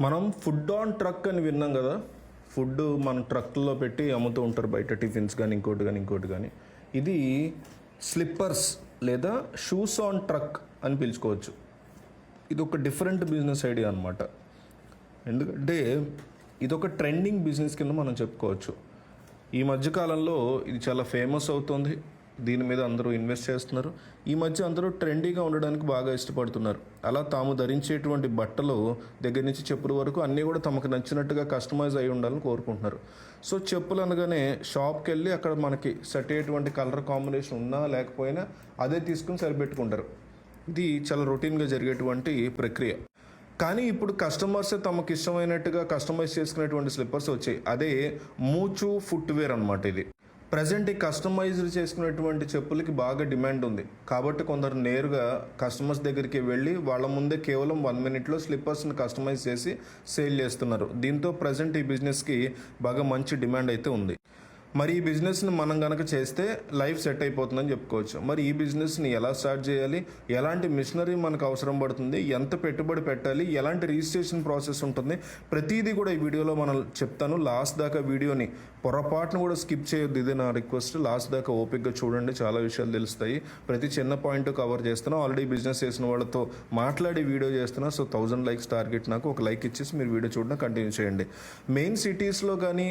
మనం food on truck అని విన్నాం కదా. ఫుడ్ మన ట్రక్లో పెట్టి అమ్ముతూ ఉంటారు బయట టిఫిన్స్ కానీ ఇంకోటి కానీ ఇంకోటి కానీ ఇది స్లిప్పర్స్ లేదా షూస్ ఆన్ ట్రక్ అని పిలుచుకోవచ్చు. ఇది ఒక డిఫరెంట్ బిజినెస్ ఐడియా అనమాట ఎందుకంటే ఇది ఒక ట్రెండింగ్ బిజినెస్ కింద మనం చెప్పుకోవచ్చు. ఈ మధ్యకాలంలో ఇది చాలా ఫేమస్ అవుతుంది. దీని మీద అందరూ ఇన్వెస్ట్ చేస్తున్నారు. ఈ మధ్య అందరూ ట్రెండీగా ఉండడానికి బాగా ఇష్టపడుతున్నారు. అలా తాము ధరించేటువంటి బట్టలు దగ్గర నుంచి చెప్పుల వరకు అన్నీ కూడా తమకు నచ్చినట్టుగా కస్టమైజ్ అయి ఉండాలని కోరుకుంటున్నారు. సో చెప్పులు అనగానే షాప్కి వెళ్ళి అక్కడ మనకి సెట్ అయ్యేటువంటి కలర్ కాంబినేషన్ ఉన్నా లేకపోయినా అదే తీసుకుని సరిపెట్టుకుంటారు. ఇది చాలా రొటీన్గా జరిగేటువంటి ప్రక్రియ. కానీ ఇప్పుడు కస్టమర్సే తమకు ఇష్టమైనట్టుగా కస్టమైజ్ చేసుకునేటువంటి స్లిప్పర్స్ వచ్చాయి. అదే మూచు ఫుట్వేర్ అనమాట ఇది. ప్రజెంట్ ఈ కస్టమైజ్డ్ చేసుకునేటువంటి చెప్పులకి బాగా డిమాండ్ ఉంది. కాబట్టి కొందరు నేరుగా కస్టమర్స్ దగ్గరికి వెళ్ళి వాళ్ళ ముందే కేవలం వన్ మినిట్లో స్లిప్పర్స్ని కస్టమైజ్ చేసి సేల్ చేస్తున్నారు. దీంతో ప్రజెంట్ ఈ బిజినెస్కి బాగా మంచి డిమాండ్ అయితే ఉంది. మరి ఈ బిజినెస్ని మనం కనుక చేస్తే లైఫ్ సెట్ అయిపోతుందని చెప్పుకోవచ్చు. మరి ఈ బిజినెస్ని ఎలా స్టార్ట్ చేయాలి? ఎలాంటి మిషనరీ మనకు అవసరం పడుతుంది? ఎంత పెట్టుబడి పెట్టాలి? ఎలాంటి రిజిస్ట్రేషన్ ప్రాసెస్ ఉంటుంది? ప్రతిదీ కూడా ఈ వీడియోలో మనం చెప్తాను. లాస్ట్ దాకా వీడియోని పొరపాటును కూడా స్కిప్ చేయొద్దు. ఇదే నా రిక్వెస్ట్ లాస్ట్ దాకా ఓపిక్గా చూడండి. చాలా విషయాలు తెలుస్తాయి. ప్రతి చిన్న పాయింట్ కవర్ చేస్తున్నా. ఆల్రెడీ బిజినెస్ చేసిన వాళ్ళతో మాట్లాడి వీడియో చేస్తున్నా. సో థౌజండ్ లైక్స్ టార్గెట్ నాకు. ఒక లైక్ ఇచ్చేసి మీరు వీడియో చూడడం కంటిన్యూ చేయండి. మెయిన్ సిటీస్లో కానీ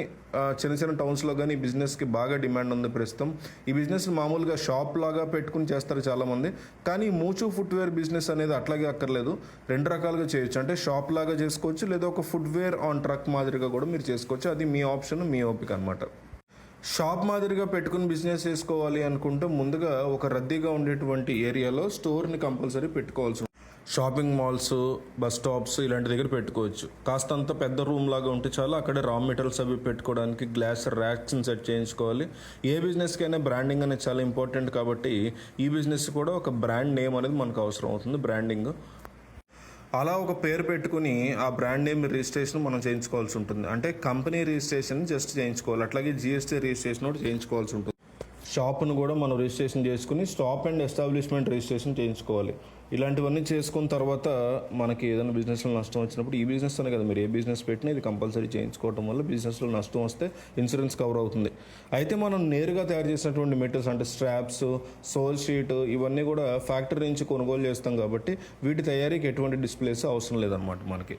చిన్న చిన్న టౌన్స్లో కానీ బిజినెస్ బిజినెస్కి బాగా డిమాండ్ ఉంది ప్రస్తుతం. ఈ బిజినెస్ మామూలుగా షాప్ లాగా పెట్టుకుని చేస్తారు చాలామంది. కానీ మూచు ఫుట్వేర్ బిజినెస్ అనేది అట్లాగే అక్కర్లేదు. రెండు రకాలుగా చేయొచ్చు. అంటే షాప్ లాగా చేసుకోవచ్చు లేదా ఒక ఫుట్వేర్ ఆన్ ట్రక్ మాదిరిగా కూడా మీరు చేసుకోవచ్చు. అది మీ ఆప్షన్ మీ ఓపిక అనమాట షాప్ మాదిరిగా పెట్టుకుని బిజినెస్ చేసుకోవాలి అనుకుంటే ముందుగా ఒక రద్దీగా ఉండేటువంటి ఏరియాలో స్టోర్ని కంపల్సరీ పెట్టుకోవాల్సి షాపింగ్ మాల్స్ బస్ స్టాప్స్ ఇలాంటి దగ్గర పెట్టుకోవచ్చు. కాస్తంత పెద్ద రూమ్ లాగా ఉంటే చాలు అక్కడే రా మెటీరియల్స్ అవి పెట్టుకోవడానికి గ్లాస్ ర్యాక్స్ని సెట్ చేయించుకోవాలి. ఏ బిజినెస్కి అయినా బ్రాండింగ్ అనేది చాలా ఇంపార్టెంట్ కాబట్టి ఈ బిజినెస్ కూడా ఒక బ్రాండ్ నేమ్ అనేది మనకు అవసరం అవుతుంది బ్రాండింగ్ అలా ఒక పేరు పెట్టుకుని ఆ బ్రాండ్ నేమ్ రిజిస్ట్రేషన్ మనం చేయించుకోవాల్సి ఉంటుంది. అంటే కంపెనీ రిజిస్ట్రేషన్ జస్ట్ చేయించుకోవాలి. అట్లాగే జిఎస్టీ రిజిస్ట్రేషన్ కూడా చేయించుకోవాల్సి ఉంటుంది. షాప్ను కూడా మనం రిజిస్ట్రేషన్ చేసుకుని స్టాప్ అండ్ ఎస్టాబ్లిష్మెంట్ రిజిస్ట్రేషన్ చేయించుకోవాలి. ఇలాంటివన్నీ చేసుకున్న తర్వాత మనకి ఏదైనా బిజినెస్లో నష్టం వచ్చినప్పుడు ఈ బిజినెస్ అనే కదా మీరు ఏ బిజినెస్ పెట్టినా ఇది కంపల్సరీ చేయించుకోవడం వల్ల బిజినెస్లో నష్టం వస్తే ఇన్సూరెన్స్ కవర్ అవుతుంది. అయితే మనం నేరుగా తయారు చేసినటువంటి మెటీరియల్స్ అంటే స్ట్రాప్స్ సోల్ షీట్ ఇవన్నీ కూడా ఫ్యాక్టరీ నుంచి కొనుగోలు చేస్తాం కాబట్టి వీటి తయారీకి ఎటువంటి డిస్ప్లేస్ అవసరం లేదన్నమాట మనకి.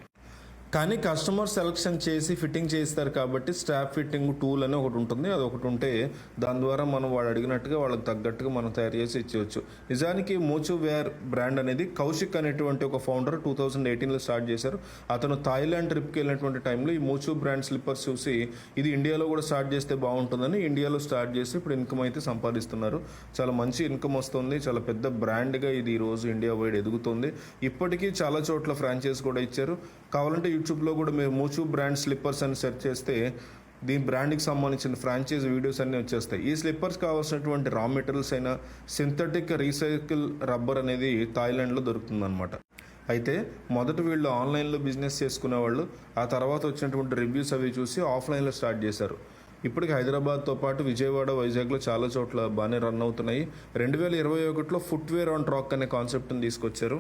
కానీ కస్టమర్ సెలెక్షన్ చేసి ఫిట్టింగ్ చేస్తారు కాబట్టి స్టాఫ్ ఫిట్టింగ్ టూల్ అని ఒకటి ఉంటుంది. అది ఒకటి ఉంటే దాని ద్వారా మనం వాడు అడిగినట్టుగా వాళ్ళకి తగ్గట్టుగా మనం తయారు చేసి ఇచ్చేయచ్చు. నిజానికి మోచు వేర్ బ్రాండ్ అనేది కౌశిక్ అనేటువంటి ఒక ఫౌండర్ టూ థౌజండ్ ఎయిటీన్లో స్టార్ట్ చేశారు. అతను థాయిలాండ్ ట్రిప్కి వెళ్ళినటువంటి టైంలో ఈ మోచు బ్రాండ్ స్లిప్పర్స్ చూసి ఇది ఇండియాలో కూడా స్టార్ట్ చేస్తే బాగుంటుందని ఇండియాలో స్టార్ట్ చేసి ఇప్పుడు ఇన్కమ్ అయితే సంపాదిస్తున్నారు. చాలా మంచి ఇన్కమ్ వస్తుంది. చాలా పెద్ద బ్రాండ్గా ఇది ఈ రోజు ఇండియా వైడ్ ఎదుగుతుంది. ఇప్పటికీ చాలా చోట్ల ఫ్రాంచైజ్ కూడా ఇచ్చారు. కావాలంటే యూట్యూబ్లో కూడా మీరు మూచు బ్రాండ్ స్లిప్పర్స్ అని సెర్చ్ చేస్తే దీని బ్రాండ్కి సంబంధించిన ఫ్రాంచైజ్ వీడియోస్ అన్నీ వచ్చేస్తాయి. ఈ స్లిప్పర్స్ కావాల్సినటువంటి రా మెటీరియల్స్ అయినా సింథటిక్ రీసైకిల్ రబ్బర్ అనేది థాయిలాండ్లో దొరుకుతుందన్నమాట. అయితే మొదట వీళ్ళు ఆన్లైన్లో బిజినెస్ చేసుకునే వాళ్ళు ఆ తర్వాత వచ్చినటువంటి రివ్యూస్ అవి చూసి ఆఫ్లైన్లో స్టార్ట్ చేశారు. ఇప్పటికి హైదరాబాద్తో పాటు విజయవాడ వైజాగ్లో చాలా చోట్ల బాగానే రన్ అవుతున్నాయి. రెండు వేల ఇరవై ఒకటిలో ఫుట్వేర్ ఆన్ ట్రాక్ అనే కాన్సెప్ట్ని తీసుకొచ్చారు.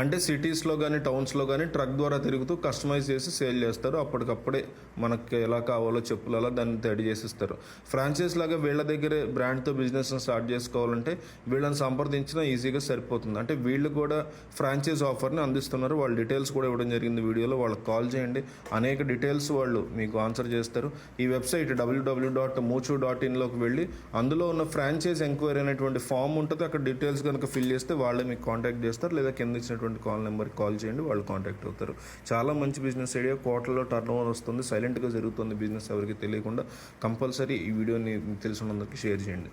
అంటే సిటీస్లో కానీ టౌన్స్లో కానీ ట్రక్ ద్వారా తిరుగుతూ కస్టమైజ్ చేసి సేల్ చేస్తారు. అప్పటికప్పుడే మనకి ఎలా కావాలో చెప్పులు అలా దాన్ని తడి చేసిస్తారు. ఫ్రాంచైజ్ లాగా వీళ్ళ దగ్గరే బ్రాండ్తో బిజినెస్ స్టార్ట్ చేసుకోవాలంటే వీళ్ళని సంప్రదించినా ఈజీగా సరిపోతుంది. అంటే వీళ్ళు కూడా ఫ్రాంచైజ్ ఆఫర్ని అందిస్తున్నారు. వాళ్ళ డీటెయిల్స్ కూడా ఇవ్వడం జరిగింది వీడియోలో. వాళ్ళకి కాల్ చేయండి. అనేక డీటెయిల్స్ వాళ్ళు మీకు ఆన్సర్ చేస్తారు. ఈ వెబ్సైట్ డబ్ల్యూడబ్ల్యూ డాట్ మూచు డాట్ ఇన్లోకి వెళ్ళి అందులో ఉన్న ఫ్రాంచైజ్ ఎంక్వైరీ అనేటువంటి ఫామ్ ఉంటుంది. అక్కడ డీటెయిల్స్ కనుక ఫిల్ చేస్తే వాళ్ళే మీకు కాంటాక్ట్ చేస్తారు. లేదా కింద ఇచ్చినటువంటి కాల్ నెంబర్కి కాల్ చేయండి వాళ్ళు కాంటాక్ట్ అవుతారు. చాలా మంచి బిజినెస్ ఐడియా. కోట్లలో టర్న్ ఓవర్ వస్తుంది. సైలెంట్గా జరుగుతుంది బిజినెస్ ఎవరికి తెలియకుండా. కంపల్సరీ ఈ వీడియోని తెలిసినందరికి షేర్ చేయండి.